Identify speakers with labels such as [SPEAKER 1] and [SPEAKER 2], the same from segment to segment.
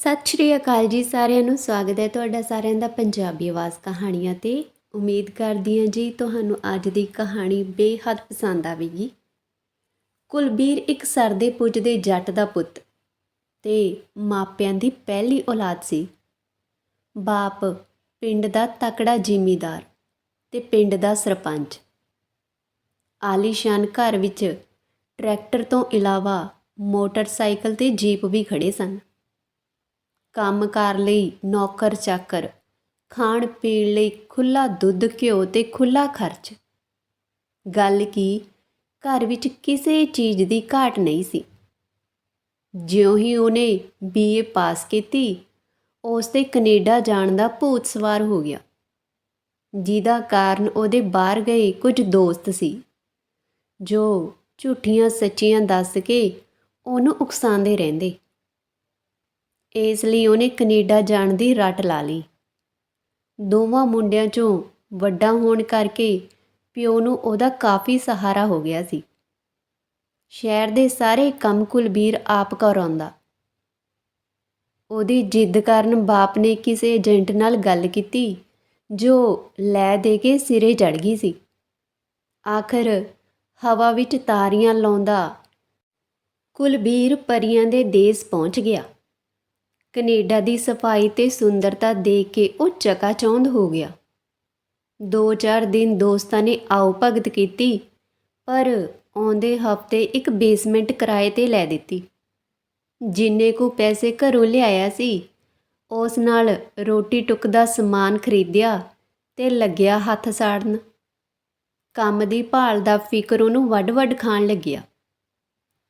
[SPEAKER 1] ਸਤਿ ਸ਼੍ਰੀ ਅਕਾਲ ਜੀ ਸਾਰਿਆਂ ਨੂੰ, ਸਵਾਗਤ ਹੈ ਤੁਹਾਡਾ ਸਾਰਿਆਂ ਦਾ ਪੰਜਾਬੀ ਆਵਾਜ਼ ਕਹਾਣੀਆਂ ਤੇ। ਉਮੀਦ ਕਰਦੀ ਹਾਂ ਜੀ ਤੁਹਾਨੂੰ ਅੱਜ ਦੀ ਕਹਾਣੀ ਬੇਹੱਦ ਪਸੰਦ ਆਵੇਗੀ। ਕੁਲਬੀਰ ਇੱਕ ਸਰਦੇ ਪੁੱਜਦੇ ਜੱਟ ਦਾ ਪੁੱਤ ਤੇ ਮਾਪਿਆਂ ਦੀ ਪਹਿਲੀ ਔਲਾਦ ਸੀ। ਬਾਪ ਪਿੰਡ ਦਾ ਤਕੜਾ ਜ਼ਿਮੀਦਾਰ ਤੇ ਪਿੰਡ ਦਾ ਸਰਪੰਚ। ਆਲੀਸ਼ਾਨ ਘਰ ਵਿੱਚ ਟਰੈਕਟਰ ਤੋਂ ਇਲਾਵਾ ਮੋਟਰਸਾਈਕਲ ਤੇ ਜੀਪ ਵੀ ਖੜੇ ਸਨ। ਕੰਮ ਕੰਮਕਾਰ ਲਈ ਨੌਕਰ ਚਾਕਰ, ਖਾਣ ਪੀਣ ਲਈ ਖੁੱਲਾ ਦੁੱਧ, ਘਿਓ ਤੇ ਖੁੱਲਾ ਖਰਚ। ਗੱਲ ਕੀ, ਘਰ ਵਿੱਚ ਕਿਸੇ ਚੀਜ਼ ਦੀ ਘਾਟ ਨਹੀਂ ਸੀ। ਜਿਉਂ ਹੀ ਉਹਨੇ ਬੀਏ ਪਾਸ ਕੀਤੀ ਉਸ ਤੇ ਕੈਨੇਡਾ ਜਾਣ ਦਾ ਭੂਤ ਸਵਾਰ ਹੋ ਗਿਆ। ਜਿਹਦਾ ਕਾਰਨ ਉਹਦੇ ਬਾਹਰ ਗਏ ਕੁਝ ਦੋਸਤ ਸੀ, ਜੋ ਝੂਠੀਆਂ ਸੱਚੀਆਂ ਦੱਸ ਕੇ ਉਹਨੂੰ ਉਕਸਾਉਂਦੇ ਰਹਿੰਦੇ। ਇਸ ਲਈ ਉਹਨੇ ਕੈਨੇਡਾ ਜਾਣ ਦੀ ਰੱਟ ਲਾ ਲਈ। ਦੋਵਾਂ ਮੁੰਡਿਆਂ 'ਚੋਂ ਵੱਡਾ ਹੋਣ ਕਰਕੇ ਪਿਓ ਨੂੰ ਉਹਦਾ ਕਾਫੀ ਸਹਾਰਾ ਹੋ ਗਿਆ ਸੀ। ਸ਼ਹਿਰ ਦੇ ਸਾਰੇ ਕੰਮ ਕੁਲਬੀਰ ਆਪ ਕਰਾਉਂਦਾ। ਉਹਦੀ ਜਿੱਦ ਕਾਰਨ ਬਾਪ ਨੇ ਕਿਸੇ ਏਜੰਟ ਨਾਲ ਗੱਲ ਕੀਤੀ, ਜੋ ਲੈ ਦੇ ਕੇ ਸਿਰੇ ਚੜ ਗਈ ਸੀ। ਆਖਰ ਹਵਾ ਵਿੱਚ ਤਾਰੀਆਂ ਲਾਉਂਦਾ ਕੁਲਬੀਰ ਪਰੀਆਂ ਦੇ ਦੇਸ਼ ਪਹੁੰਚ ਗਿਆ। ਕੈਨੇਡਾ ਦੀ ਸਫ਼ਾਈ ਤੇ ਸੁੰਦਰਤਾ ਦੇਖ ਕੇ ਉਹ ਚਕਾਚੌਂਧ ਹੋ ਗਿਆ। ਦੋ ਚਾਰ ਦਿਨ ਦੋਸਤਾਂ ਨੇ ਆਓ ਭਗਤ ਕੀਤੀ, ਪਰ ਆਉਂਦੇ ਹਫ਼ਤੇ ਇੱਕ ਬੇਸਮੈਂਟ ਕਿਰਾਏ ਤੇ ਲੈ ਦਿੱਤੀ। ਜਿੰਨੇ ਕੁ ਪੈਸੇ ਘਰੋਂ ਲਿਆਇਆ ਸੀ, ਉਸ ਨਾਲ ਰੋਟੀ ਟੁੱਕ ਦਾ ਸਮਾਨ ਖਰੀਦਿਆ ਤੇ ਲੱਗਿਆ ਹੱਥ ਸਾੜਨ। ਕੰਮ ਦੀ ਭਾਲ ਦਾ ਫਿਕਰ ਉਹਨੂੰ ਵੱਡ-ਵੱਡ ਖਾਣ ਲੱਗਿਆ।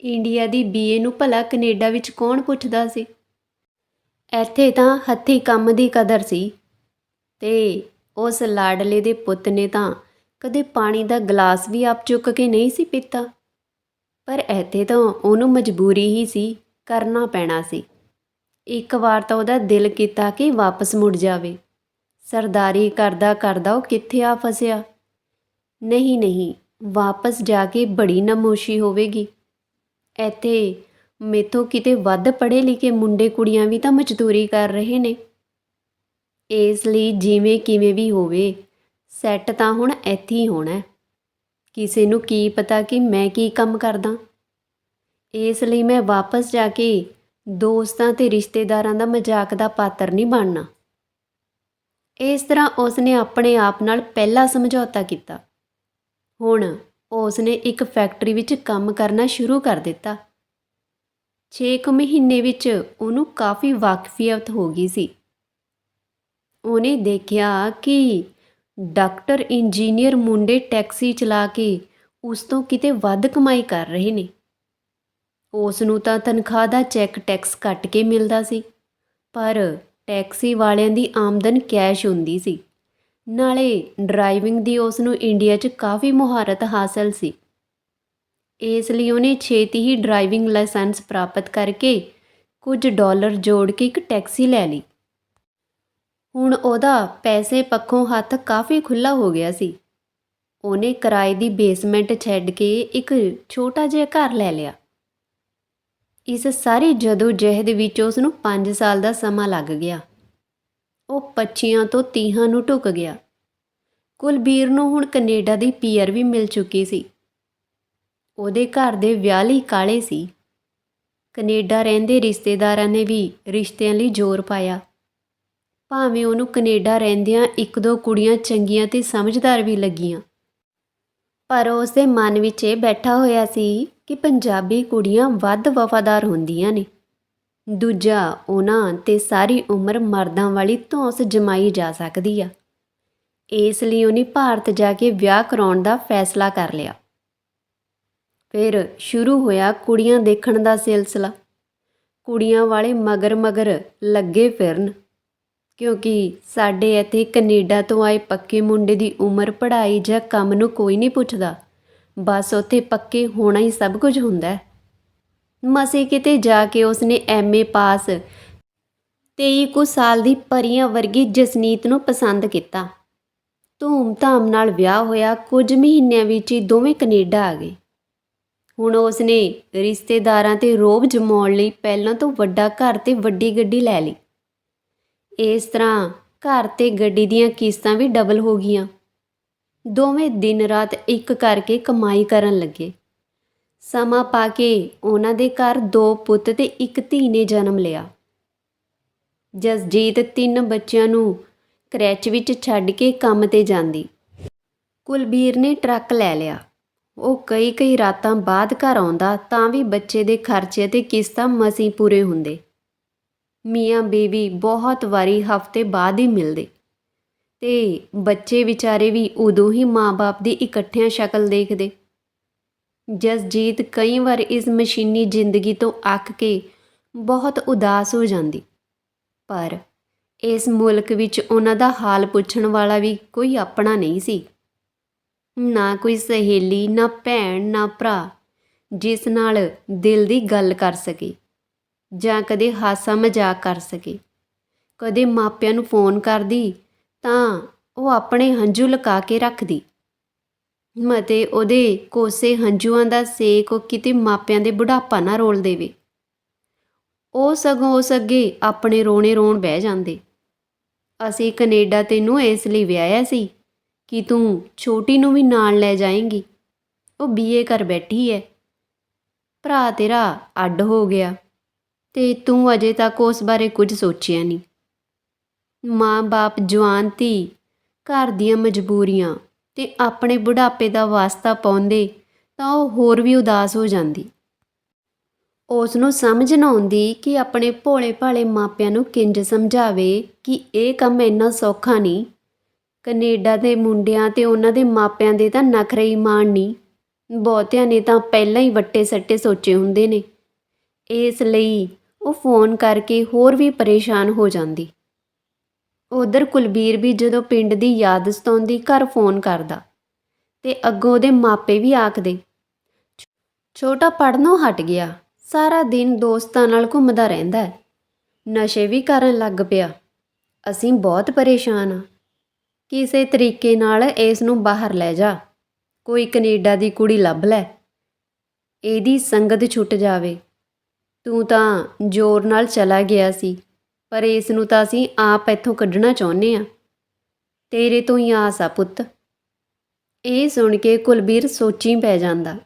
[SPEAKER 1] ਇੰਡੀਆ ਦੀ ਬੀਏ ਨੂੰ ਭਲਾ ਕੈਨੇਡਾ ਵਿੱਚ ਕੌਣ ਪੁੱਛਦਾ ਸੀ? ਇੱਥੇ ਤਾਂ ਹੱਥੀਂ ਕੰਮ ਦੀ ਕਦਰ ਸੀ ਤੇ ਉਸ ਲਾਡਲੇ ਦੇ ਪੁੱਤ ਨੇ ਤਾਂ ਕਦੇ ਪਾਣੀ ਦਾ ਗਲਾਸ ਵੀ ਆਪ ਚੁੱਕ ਕੇ ਨਹੀਂ ਸੀ ਪੀਤਾ। ਪਰ ਇੱਥੇ ਤਾਂ ਉਹਨੂੰ ਮਜਬੂਰੀ ਹੀ ਸੀ, ਕਰਨਾ ਪੈਣਾ ਸੀ। ਇੱਕ ਵਾਰ ਤਾਂ ਉਹਦਾ ਦਿਲ ਕੀਤਾ ਕਿ ਵਾਪਸ ਮੁੜ ਜਾਵੇ। ਸਰਦਾਰੀ ਕਰਦਾ ਕਰਦਾ ਉਹ ਕਿੱਥੇ ਆ ਫਸਿਆ। ਨਹੀਂ ਨਹੀਂ, ਵਾਪਸ ਜਾ ਕੇ ਬੜੀ ਨਮੋਸ਼ੀ ਹੋਵੇਗੀ। ਇੱਥੇ ਮੇਥੋਂ ਕਿਤੇ ਵੱਧ ਪੜ੍ਹੇ ਲਿਖੇ ਮੁੰਡੇ ਕੁੜੀਆਂ ਵੀ ਤਾਂ ਮਜ਼ਦੂਰੀ ਕਰ ਰਹੇ ਨੇ। ਇਸ ਲਈ ਜਿਵੇਂ ਕਿਵੇਂ ਵੀ ਹੋਵੇ ਸੈੱਟ ਤਾਂ ਹੁਣ ਇੱਥੇ ਹੀ ਹੋਣਾ ਕਿਸੇ ਨੂੰ ਕੀ ਪਤਾ ਕਿ ਮੈਂ ਕੀ ਕੰਮ ਕਰਦਾ। ਇਸ ਲਈ ਮੈਂ ਵਾਪਸ ਜਾ ਕੇ ਦੋਸਤਾਂ ਤੇ ਰਿਸ਼ਤੇਦਾਰਾਂ ਦਾ ਮਜ਼ਾਕ ਦਾ ਪਾਤਰ ਨਹੀਂ ਬਣਨਾ। ਇਸ ਤਰ੍ਹਾਂ ਉਸਨੇ ਆਪਣੇ ਆਪ ਨਾਲ ਪਹਿਲਾ ਸਮਝੌਤਾ ਕੀਤਾ। ਹੁਣ ਉਸਨੇ ਇੱਕ ਫੈਕਟਰੀ ਵਿੱਚ ਕੰਮ ਕਰਨਾ ਸ਼ੁਰੂ ਕਰ ਦਿੱਤਾ। 6 ਕੁ ਮਹੀਨੇ ਵਿੱਚ ਉਹਨੂੰ ਕਾਫੀ ਵਾਕਫੀਅਤ ਹੋ ਗਈ ਸੀ। ਉਹਨੇ ਦੇਖਿਆ ਕਿ ਡਾਕਟਰ ਇੰਜੀਨੀਅਰ ਮੁੰਡੇ ਟੈਕਸੀ ਚਲਾ ਕੇ ਉਸ ਤੋਂ ਕਿਤੇ ਵੱਧ ਕਮਾਈ ਕਰ ਰਹੇ ਨੇ। ਉਸ ਨੂੰ ਤਾਂ ਤਨਖਾਹ ਦਾ ਚੈੱਕ ਟੈਕਸ ਕੱਟ ਕੇ ਮਿਲਦਾ ਸੀ, ਪਰ ਟੈਕਸੀ ਵਾਲਿਆਂ ਦੀ ਆਮਦਨ ਕੈਸ਼ ਹੁੰਦੀ ਸੀ। ਨਾਲੇ ਡਰਾਈਵਿੰਗ ਦੀ ਉਸ ਨੂੰ ਇੰਡੀਆ 'ਚ ਕਾਫੀ ਮੁਹਾਰਤ ਹਾਸਲ ਸੀ। ਇਸ ਲਈ ਉਹਨੇ ਛੇਤੀ ਹੀ ਡਰਾਈਵਿੰਗ ਲਾਇਸੈਂਸ ਪ੍ਰਾਪਤ ਕਰਕੇ ਕੁਝ ਡਾਲਰ ਜੋੜ ਕੇ ਇੱਕ ਟੈਕਸੀ ਲੈ ਲਈ। ਹੁਣ ਉਹਦਾ ਪੈਸੇ ਪੱਖੋਂ ਹੱਥ ਕਾਫੀ ਖੁੱਲਾ ਹੋ ਗਿਆ ਸੀ। ਉਹਨੇ ਕਿਰਾਏ ਦੀ ਬੇਸਮੈਂਟ ਛੱਡ ਕੇ ਇੱਕ ਛੋਟਾ ਜਿਹਾ ਘਰ ਲੈ ਲਿਆ। ਇਸ ਸਾਰੀ ਜਦੋ ਜਹਿਦ ਵਿੱਚ ਉਸ ਨੂੰ 5 ਸਾਲ ਦਾ ਸਮਾਂ ਲੱਗ ਗਿਆ। ਉਹ 25 ਤੋਂ 30 ਨੂੰ ਢੁੱਕ ਗਿਆ। ਕੁਲਬੀਰ ਨੂੰ ਹੁਣ ਕੈਨੇਡਾ ਦੀ ਪੀਅਰ ਵੀ ਮਿਲ ਚੁੱਕੀ ਸੀ। ਉਹਦੇ ਘਰ ਦੇ ਵਿਆਹ ਲਈ ਕਾਲੇ ਸੀ। ਕੈਨੇਡਾ ਰਹਿੰਦੇ ਰਿਸ਼ਤੇਦਾਰਾਂ ਨੇ ਵੀ ਰਿਸ਼ਤਿਆਂ ਲਈ ਜ਼ੋਰ ਪਾਇਆ। ਭਾਵੇਂ ਉਹਨੂੰ ਕੈਨੇਡਾ ਰਹਿੰਦਿਆਂ ਇੱਕ ਦੋ ਕੁੜੀਆਂ ਚੰਗੀਆਂ ਤੇ ਸਮਝਦਾਰ ਵੀ ਲੱਗੀਆਂ। ਪਰ ਉਸ ਦੇ ਮਨ ਵਿੱਚ ਇਹ ਬੈਠਾ ਹੋਇਆ ਸੀ ਕਿ ਪੰਜਾਬੀ ਕੁੜੀਆਂ ਵੱਧ ਵਫਾਦਾਰ ਹੁੰਦੀਆਂ ਨੇ। ਦੂਜਾ, ਉਹਨਾਂ ਤੇ ਸਾਰੀ ਉਮਰ ਮਰਦਾਂ ਵਾਲੀ ਧੌਂਸ ਜਮਾਈ ਜਾ ਸਕਦੀ ਆ। ਇਸ ਲਈ ਉਹਨੇ ਭਾਰਤ ਜਾ ਕੇ ਵਿਆਹ ਕਰਾਉਣ ਦਾ ਫੈਸਲਾ ਕਰ ਲਿਆ। ਫਿਰ ਸ਼ੁਰੂ ਹੋਇਆ ਕੁੜੀਆਂ ਦੇਖਣ ਦਾ ਸਿਲਸਿਲਾ। ਕੁੜੀਆਂ ਵਾਲੇ ਮਗਰ ਮਗਰ ਲੱਗੇ ਫਿਰਨ, ਕਿਉਂਕਿ ਸਾਡੇ ਇੱਥੇ ਕੈਨੇਡਾ ਤੋਂ ਆਏ ਪੱਕੇ ਮੁੰਡੇ ਦੀ ਉਮਰ, ਪੜ੍ਹਾਈ ਜਾਂ ਕੰਮ ਨੂੰ ਕੋਈ ਨਹੀਂ ਪੁੱਛਦਾ। ਬਸ ਉੱਥੇ ਪੱਕੇ ਹੋਣਾ ਹੀ ਸਭ ਕੁਝ ਹੁੰਦਾ ਹੈ। ਮਸੇ ਕਿਤੇ ਜਾ ਕੇ ਉਸਨੇ ਐਮਏ ਪਾਸ 23 ਕੁ ਸਾਲ ਦੀ ਪਰੀਆਂ ਵਰਗੀ ਜਸਨੀਤ ਨੂੰ ਪਸੰਦ ਕੀਤਾ। ਧੂਮ-ਧਾਮ ਨਾਲ ਵਿਆਹ ਹੋਇਆ, ਕੁਝ ਮਹੀਨਿਆਂ ਵਿੱਚ ਹੀ ਦੋਵੇਂ ਕੈਨੇਡਾ ਆ ਗਏ। ਹੁਣ ਉਸਨੇ ਰਿਸ਼ਤੇਦਾਰਾਂ ਤੇ ਰੋਬ ਜਮਾਉਣ ਲਈ ਪਹਿਲਾਂ ਤੋਂ ਵੱਡਾ ਘਰ ਤੇ ਵੱਡੀ ਗੱਡੀ ਲੈ ਲਈ। ਇਸ ਤਰ੍ਹਾਂ ਘਰ ਤੇ ਗੱਡੀ ਦੀਆਂ ਕਿਸ਼ਤਾਂ ਵੀ ਡਬਲ ਹੋ ਗਈਆਂ। ਦੋਵੇਂ ਦਿਨ ਰਾਤ ਇੱਕ ਕਰਕੇ ਕਮਾਈ ਕਰਨ ਲੱਗੇ। ਸਮਾਂ ਪਾ ਕੇ ਉਹਨਾਂ ਦੇ ਘਰ ਦੋ ਪੁੱਤ ਤੇ ਇੱਕ ਧੀ ਨੇ ਜਨਮ ਲਿਆ। ਜਸਜੀਤ ਤਿੰਨ ਬੱਚਿਆਂ ਨੂੰ ਕਰੈਚ ਵਿੱਚ ਛੱਡ ਕੇ ਕੰਮ ਤੇ ਜਾਂਦੀ। ਕੁਲਬੀਰ ਨੇ ਟਰੱਕ ਲੈ ਲਿਆ। ਉਹ ਕਈ ਕਈ ਰਾਤਾਂ ਬਾਅਦ ਘਰ ਆਉਂਦਾ ਤਾਂ ਵੀ ਬੱਚੇ ਦੇ ਖਰਚੇ ਅਤੇ ਕਿਸ਼ਤਾਂ ਮਸੀਂ ਪੂਰੇ ਹੁੰਦੇ। ਮੀਆਂ ਬੀਵੀ ਬਹੁਤ ਵਾਰੀ ਹਫ਼ਤੇ ਬਾਅਦ ਹੀ ਮਿਲਦੇ। ਤੇ ਬੱਚੇ ਵਿਚਾਰੇ ਵੀ ਉਦੋਂ ਹੀ ਮਾਂ-ਬਾਪ ਦੀ ਇਕੱਠਿਆਂ ਸ਼ਕਲ ਦੇਖਦੇ। ਜਸਜੀਤ ਕਈ ਵਾਰ ਇਸ ਮਸ਼ੀਨੀ ਜ਼ਿੰਦਗੀ ਤੋਂ ਅੱਕ ਕੇ ਬਹੁਤ ਉਦਾਸ ਹੋ ਜਾਂਦੀ। ਪਰ ਇਸ ਮੁਲਕ ਵਿੱਚ ਉਹਨਾਂ ਦਾ ਹਾਲ ਪੁੱਛਣ ਵਾਲਾ ਵੀ ਕੋਈ ਆਪਣਾ ਨਹੀਂ ਸੀ। ਨਾ ਕੋਈ ਸਹੇਲੀ, ਨਾ ਭੈਣ, ਨਾ ਭਰਾ ਜਿਸ ਨਾਲ ਦਿਲ ਦੀ ਗੱਲ ਕਰ ਸਕੇ ਜਾਂ ਕਦੇ ਹਾਸਾ ਮਜ਼ਾਕ ਕਰ ਸਕੇ। ਕਦੇ ਮਾਪਿਆਂ ਨੂੰ ਫੋਨ ਕਰਦੀ ਤਾਂ ਉਹ ਆਪਣੇ ਹੰਝੂ ਲੁਕਾ ਕੇ ਰੱਖਦੀ ਮਤੇ ਉਹਦੇ ਕੋਸੇ ਹੰਝੂਆਂ ਦਾ ਸੇਕ ਉਹ ਕਿਤੇ ਮਾਪਿਆਂ ਦੇ ਬੁਢਾਪਾ ਨਾ ਰੋਲ ਦੇਵੇ। ਉਹ ਸਗੋਂ ਉਸ ਅੱਗੇ ਆਪਣੇ ਰੋਣੇ ਰੋਣ ਬਹਿ ਜਾਂਦੇ। ਅਸੀਂ ਕੈਨੇਡਾ ਤੈਨੂੰ ਇਸ ਲਈ ਵਿਆਹਿਆ ਸੀ। ਕਿ ਤੂੰ ਛੋਟੀ ਨੂੰ ਵੀ ਨਾਲ ਲੈ ਜਾਏਂਗੀ। ਉਹ ਬੀਏ ਕਰ ਬੈਠੀ ਹੈ ਭਰਾ ਤੇਰਾ ਅੱਡ ਹੋ ਗਿਆ ਤੇ ਤੂੰ ਅਜੇ ਤੱਕ ਉਸ ਬਾਰੇ ਕੁਝ ਸੋਚਿਆ ਨਹੀਂ। ਮਾਂ-ਬਾਪ, ਜਵਾਨ, ਧੀ, ਘਰ ਦੀਆਂ ਮਜਬੂਰੀਆਂ ਤੇ ਆਪਣੇ ਬੁਢਾਪੇ ਦਾ ਵਾਸਤਾ ਪਾਉਂਦੇ ਤਾਂ ਉਹ ਹੋਰ ਵੀ ਉਦਾਸ ਹੋ ਜਾਂਦੀ। ਉਸ ਨੂੰ ਸਮਝ ਨਾ ਆਉਂਦੀ ਕਿ ਆਪਣੇ ਭੋਲੇ ਭਾਲੇ ਮਾਪਿਆਂ ਨੂੰ ਕਿੰਜ ਸਮਝਾਵੇ ਕਿ ਇਹ ਕੰਮ ਇੰਨਾ ਸੌਖਾ ਨਹੀਂ ਕੈਨੇਡਾ ਦੇ ਮੁੰਡਿਆਂ ਤੇ ਉਹਨਾਂ ਦੇ ਮਾਪਿਆਂ ਦੇ ਤਾਂ ਨਖਰੇ ਹੀ ਮਾਣ ਨਹੀਂ ਬਹੁਤਿਆਂ ਨੇ ਤਾਂ ਪਹਿਲਾਂ ਹੀ ਵੱਟੇ ਸੱਟੇ ਸੋਚੇ ਹੁੰਦੇ ਨੇ। ਇਸ ਲਈ ਉਹ ਫੋਨ ਕਰਕੇ ਹੋਰ ਵੀ ਪਰੇਸ਼ਾਨ ਹੋ ਜਾਂਦੀ। ਉਧਰ ਕੁਲਬੀਰ ਵੀ ਜਦੋਂ ਪਿੰਡ ਦੀ ਯਾਦ ਸਤਾਉਂਦੀ ਘਰ ਫੋਨ ਕਰਦਾ ਤੇ ਅੱਗੋਂ ਉਹਦੇ ਮਾਪੇ ਵੀ ਆਖਦੇ, ਛੋਟਾ ਪੜਨੋਂ ਹਟ ਗਿਆ, ਸਾਰਾ ਦਿਨ ਦੋਸਤਾਂ ਨਾਲ ਘੁੰਮਦਾ ਰਹਿੰਦਾ ਹੈ। ਨਸ਼ੇ ਵੀ ਕਰਨ ਲੱਗ ਪਿਆ। ਅਸੀਂ ਬਹੁਤ ਪਰੇਸ਼ਾਨ ਆ ਕਿਸੇ ਤਰੀਕੇ ਨਾਲ ਇਸ ਨੂੰ ਬਾਹਰ ਲੈ ਜਾ। ਕੋਈ ਕੈਨੇਡਾ ਦੀ ਕੁੜੀ ਲੱਭ ਲੈ। ਇਹਦੀ ਸੰਗਤ ਛੁੱਟ ਜਾਵੇ। ਤੂੰ ਤਾਂ ਜ਼ੋਰ ਨਾਲ ਚਲਾ ਗਿਆ ਸੀ, ਪਰ ਇਸ ਨੂੰ ਤਾਂ ਅਸੀਂ ਆਪ ਇੱਥੋਂ ਕੱਢਣਾ ਚਾਹੁੰਦੇ ਆ ਤੇਰੇ ਤੋਂ ਹੀ ਆਸ ਆ ਪੁੱਤ। ਇਹ ਸੁਣ ਕੇ ਕੁਲਬੀਰ ਸੋਚੀ ਪੈ ਜਾਂਦਾ।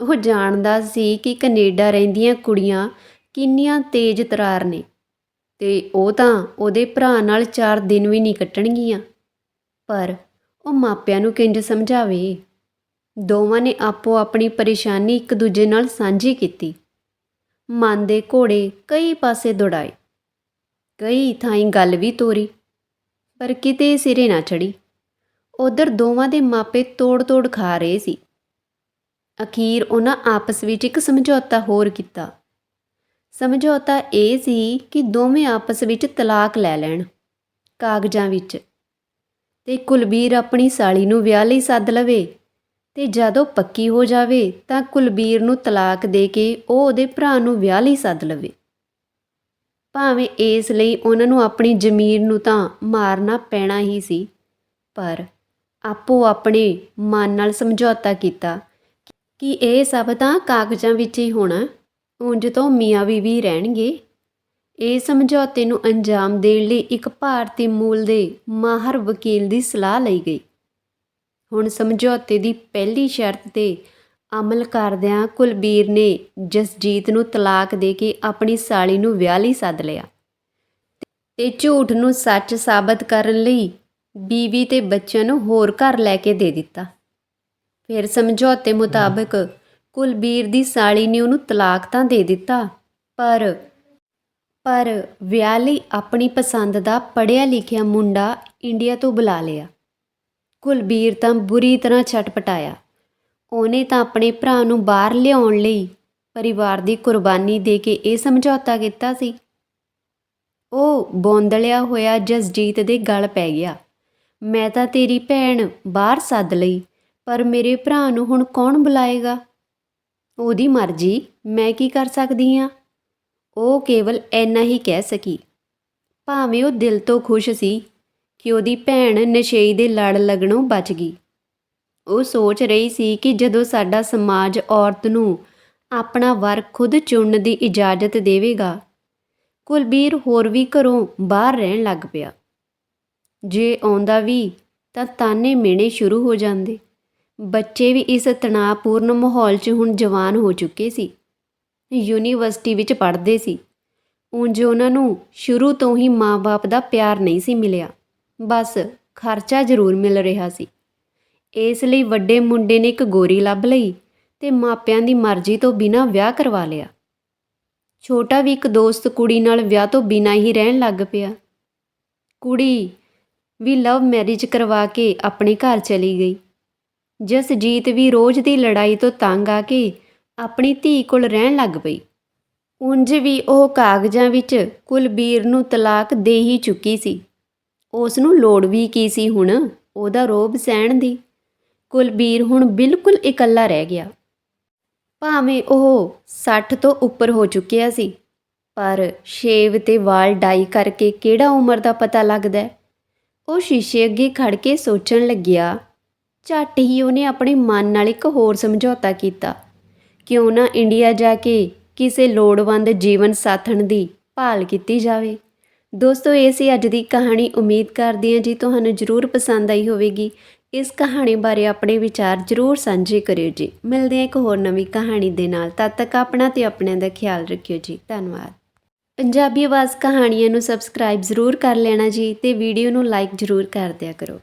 [SPEAKER 1] ਉਹ ਜਾਣਦਾ ਸੀ ਕਿ ਕੈਨੇਡਾ ਰਹਿੰਦੀਆਂ ਕੁੜੀਆਂ ਕਿੰਨੀਆਂ ਤੇਜ਼ ਤਰਾਰ ਨੇ, ਤੇ ਉਹ ਤਾਂ ਉਹਦੇ ਭਰਾ ਨਾਲ 4 ਦਿਨ ਵੀ ਨਹੀਂ ਕੱਟਣਗੀਆਂ। ਪਰ ਉਹ ਮਾਪਿਆਂ ਨੂੰ ਕਿੰਜ ਸਮਝਾਵੇ? ਦੋਵਾਂ ਨੇ ਆਪੋ ਆਪਣੀ ਪਰੇਸ਼ਾਨੀ ਇੱਕ ਦੂਜੇ ਨਾਲ ਸਾਂਝੀ ਕੀਤੀ। ਮਨ ਦੇ ਘੋੜੇ ਕਈ ਪਾਸੇ ਦੌੜਾਏ। ਕਈ ਥਾਈਂ ਗੱਲ ਵੀ ਤੋਰੀ, ਪਰ ਕਿਤੇ ਸਿਰੇ ਨਾ ਚੜੀ ਉਧਰ ਦੋਵਾਂ ਦੇ ਮਾਪੇ ਤੋੜ-ਤੋੜ ਖਾ ਰਹੇ ਸੀ। ਅਖੀਰ ਉਹਨਾਂ ਆਪਸ ਵਿੱਚ ਇੱਕ ਸਮਝੌਤਾ ਹੋਰ ਕੀਤਾ। ਸਮਝੌਤਾ ਇਹ ਸੀ ਕਿ ਦੋਵੇਂ ਆਪਸ ਵਿੱਚ ਤਲਾਕ ਲੈ ਲੈਣ, ਕਾਗਜ਼ਾਂ ਵਿੱਚ। ਤੇ ਕੁਲਬੀਰ ਆਪਣੀ ਸਾਲੀ ਨੂੰ ਵਿਆਹ ਲਈ ਸੱਦ ਲਵੇ। ਤੇ ਜਦੋਂ ਪੱਕੀ ਹੋ ਜਾਵੇ ਤਾਂ ਕੁਲਬੀਰ ਨੂੰ ਤਲਾਕ ਦੇ ਕੇ ਉਹ ਉਹਦੇ ਭਰਾ ਨੂੰ ਵਿਆਹ ਲਈ ਸੱਦ ਲਵੇ। ਭਾਵੇਂ ਇਸ ਲਈ ਉਹਨਾਂ ਨੂੰ ਆਪਣੀ ਜ਼ਮੀਰ ਨੂੰ ਤਾਂ ਮਾਰਨਾ ਪੈਣਾ ਹੀ ਸੀ, ਪਰ ਆਪੋ ਆਪਣੇ ਮਨ ਨਾਲ ਸਮਝੌਤਾ ਕੀਤਾ ਕਿ ਇਹ ਸਭ ਤਾਂ ਕਾਗਜ਼ਾਂ ਵਿੱਚ ਹੀ ਹੋਣਾ। ਉਂਝ ਤੋਂ ਮੀਆਂ ਬੀਵੀ ਰਹਿਣਗੇ। ਇਹ ਸਮਝੌਤੇ ਨੂੰ ਅੰਜਾਮ ਦੇਣ ਲਈ ਇੱਕ ਭਾਰਤੀ ਮੂਲ ਦੇ ਮਾਹਰ ਵਕੀਲ ਦੀ ਸਲਾਹ ਲਈ ਗਈ। ਹੁਣ ਸਮਝੌਤੇ ਦੀ ਪਹਿਲੀ ਸ਼ਰਤ ਤੇ ਅਮਲ ਕਰਦਿਆਂ ਕੁਲਬੀਰ ਨੇ ਜਸਜੀਤ ਨੂੰ ਤਲਾਕ ਦੇ ਕੇ ਆਪਣੀ ਸਾਲੀ ਨੂੰ ਵਿਆਹ ਲਈ ਸੱਦ ਲਿਆ ਤੇ ਝੂਠ ਨੂੰ ਸੱਚ ਸਾਬਤ ਕਰਨ ਲਈ ਬੀਵੀ ਤੇ ਬੱਚਿਆਂ ਨੂੰ ਹੋਰ ਘਰ ਲੈ ਕੇ ਦੇ ਦਿੱਤਾ। ਫਿਰ ਸਮਝੌਤੇ ਮੁਤਾਬਕ ਕੁਲਬੀਰ ਦੀ ਸਾਲੀ ਨੇ ਉਹਨੂੰ ਤਲਾਕ ਤਾਂ ਦੇ ਦਿੱਤਾ, ਪਰ ਪਰ ਵਿਆਹ ਲਈ ਆਪਣੀ ਪਸੰਦ ਦਾ ਪੜ੍ਹਿਆ ਲਿਖਿਆ ਮੁੰਡਾ ਇੰਡੀਆ ਤੋਂ ਬੁਲਾ ਲਿਆ। ਕੁਲਬੀਰ ਤਾਂ ਬੁਰੀ ਤਰ੍ਹਾਂ ਛਟਪਟਾਇਆ ਉਹਨੇ ਤਾਂ ਆਪਣੇ ਭਰਾ ਨੂੰ ਬਾਹਰ ਲਿਆਉਣ ਲਈ ਪਰਿਵਾਰ ਦੀ ਕੁਰਬਾਨੀ ਦੇ ਕੇ ਇਹ ਸਮਝੌਤਾ ਕੀਤਾ ਸੀ। ਉਹ ਬੋਂਦਲਿਆ ਹੋਇਆ ਜਸਜੀਤ ਦੇ ਗਲ ਪੈ ਗਿਆ। ਮੈਂ ਤਾਂ ਤੇਰੀ ਭੈਣ ਬਾਹਰ ਸੱਦ ਲਈ, ਪਰ ਮੇਰੇ ਭਰਾ ਨੂੰ ਹੁਣ ਕੌਣ ਬੁਲਾਏਗਾ? ਉਹਦੀ ਮਰਜ਼ੀ, ਮੈਂ ਕੀ ਕਰ ਸਕਦੀ ਹਾਂ? ਉਹ ਕੇਵਲ ਐਨਾ ਹੀ ਕਹਿ ਸਕੀ। ਭਾਵੇਂ ਉਹ ਦਿਲ ਤੋਂ ਖੁਸ਼ ਸੀ ਕਿ ਉਹਦੀ ਭੈਣ ਨਸ਼ੇਈ ਦੇ ਲੜ ਲੱਗਣੋਂ ਬਚ ਗਈ। ਉਹ ਸੋਚ ਰਹੀ ਸੀ ਕਿ ਜਦੋਂ ਸਾਡਾ ਸਮਾਜ ਔਰਤ ਨੂੰ ਆਪਣਾ ਵਰ ਖੁਦ ਚੁਣਨ ਦੀ ਇਜਾਜ਼ਤ ਦੇਵੇਗਾ, ਕੁਲਬੀਰ ਹੋਰ ਵੀ ਘਰੋਂ ਬਾਹਰ ਰਹਿਣ ਲੱਗ ਪਿਆ। ਜੇ ਆਉਂਦਾ ਵੀ ਤਾਂ ਤਾਨੇ ਮੇਣੇ ਸ਼ੁਰੂ ਹੋ ਜਾਂਦੇ। ਬੱਚੇ ਵੀ ਇਸ ਤਣਾਅਪੂਰਨ ਮਾਹੌਲ 'ਚ ਹੁਣ ਜਵਾਨ ਹੋ ਚੁੱਕੇ ਸੀ। ਯੂਨੀਵਰਸਿਟੀ ਵਿੱਚ ਪੜ੍ਹਦੇ ਸੀ। ਉਂਝ ਉਹਨਾਂ ਨੂੰ ਸ਼ੁਰੂ ਤੋਂ ਹੀ ਮਾਂ-ਬਾਪ ਦਾ ਪਿਆਰ ਨਹੀਂ ਸੀ ਮਿਲਿਆ। ਬਸ ਖਰਚਾ ਜ਼ਰੂਰ ਮਿਲ ਰਿਹਾ ਸੀ। ਇਸ ਲਈ ਵੱਡੇ ਮੁੰਡੇ ਨੇ ਇੱਕ ਗੋਰੀ ਲੱਭ ਲਈ ਤੇ ਮਾਪਿਆਂ ਦੀ ਮਰਜ਼ੀ ਤੋਂ ਬਿਨਾਂ ਵਿਆਹ ਕਰਵਾ ਲਿਆ। ਛੋਟਾ ਵੀ ਇੱਕ ਦੋਸਤ ਕੁੜੀ ਨਾਲ ਵਿਆਹ ਤੋਂ ਬਿਨਾਂ ਹੀ ਰਹਿਣ ਲੱਗ ਪਿਆ। ਕੁੜੀ ਵੀ ਲਵ ਮੈਰਿਜ ਕਰਵਾ ਕੇ ਆਪਣੇ ਘਰ ਚਲੀ ਗਈ। ਜਸਜੀਤ ਵੀ ਰੋਜ਼ ਦੀ ਲੜਾਈ ਤੋਂ ਤੰਗ ਆ ਕੇ ਆਪਣੀ ਧੀ ਕੋਲ ਰਹਿਣ ਲੱਗ ਪਈ। ਉਂਝ ਵੀ ਉਹ ਕਾਗਜ਼ਾਂ ਵਿੱਚ ਕੁਲਬੀਰ ਨੂੰ ਤਲਾਕ ਦੇ ਹੀ ਚੁੱਕੀ ਸੀ। ਉਸ ਨੂੰ ਲੋੜ ਵੀ ਕੀ ਸੀ ਹੁਣ? ਉਹਦਾ ਰੋਬ ਸਹਿਣ ਦੀ। ਕੁਲਬੀਰ ਹੁਣ ਬਿਲਕੁਲ ਇਕੱਲਾ ਰਹਿ ਗਿਆ। ਭਾਵੇਂ ਉਹ 60 ਤੋਂ ਉੱਪਰ ਹੋ ਚੁੱਕਿਆ ਸੀ, ਪਰ ਸ਼ੇਵ ਤੇ ਵਾਲ ਡਾਈ ਕਰਕੇ ਕਿਹੜਾ ਉਮਰ ਦਾ ਪਤਾ ਲੱਗਦਾ ਉਹ ਸ਼ੀਸ਼ੇ ਅੱਗੇ ਖੜ ਕੇ ਸੋਚਣ ਲੱਗਿਆ, ਝੱਟ ਹੀ ਉਹਨੇ ਆਪਣੇ ਮਨ ਨਾਲ ਇੱਕ ਹੋਰ ਸਮਝੌਤਾ ਕੀਤਾ। ਕਿਉਂ ਨਾ ਇੰਡੀਆ ਜਾ ਕੇ ਕਿਸੇ ਲੋੜਵੰਦ ਜੀਵਨ ਸਾਥਣ ਦੀ ਭਾਲ ਕੀਤੀ ਜਾਵੇ? ਦੋਸਤੋ, ਇਹ ਸੀ ਅੱਜ ਦੀ ਕਹਾਣੀ। ਉਮੀਦ ਕਰਦੀ ਹਾਂ ਜੀ ਤੁਹਾਨੂੰ ਜ਼ਰੂਰ ਪਸੰਦ ਆਈ ਹੋਵੇਗੀ। ਇਸ ਕਹਾਣੀ ਬਾਰੇ ਆਪਣੇ ਵਿਚਾਰ ਜ਼ਰੂਰ ਸਾਂਝੇ ਕਰਿਓ ਜੀ। ਮਿਲਦੇ ਹਾਂ ਇੱਕ ਹੋਰ ਨਵੀਂ ਕਹਾਣੀ ਦੇ ਨਾਲ। ਤਦ ਤੱਕ ਆਪਣਾ ਤੇ ਆਪਣਿਆਂ ਦਾ ਖਿਆਲ ਰੱਖਿਓ ਜੀ। ਧੰਨਵਾਦ। ਪੰਜਾਬੀ ਆਵਾਜ਼ ਕਹਾਣੀਆਂ ਨੂੰ ਸਬਸਕ੍ਰਾਈਬ ਜ਼ਰੂਰ ਕਰ ਲੈਣਾ ਜੀ ਤੇ ਵੀਡੀਓ ਨੂੰ ਲਾਈਕ ਜ਼ਰੂਰ ਕਰ ਦਿਆ ਕਰੋ।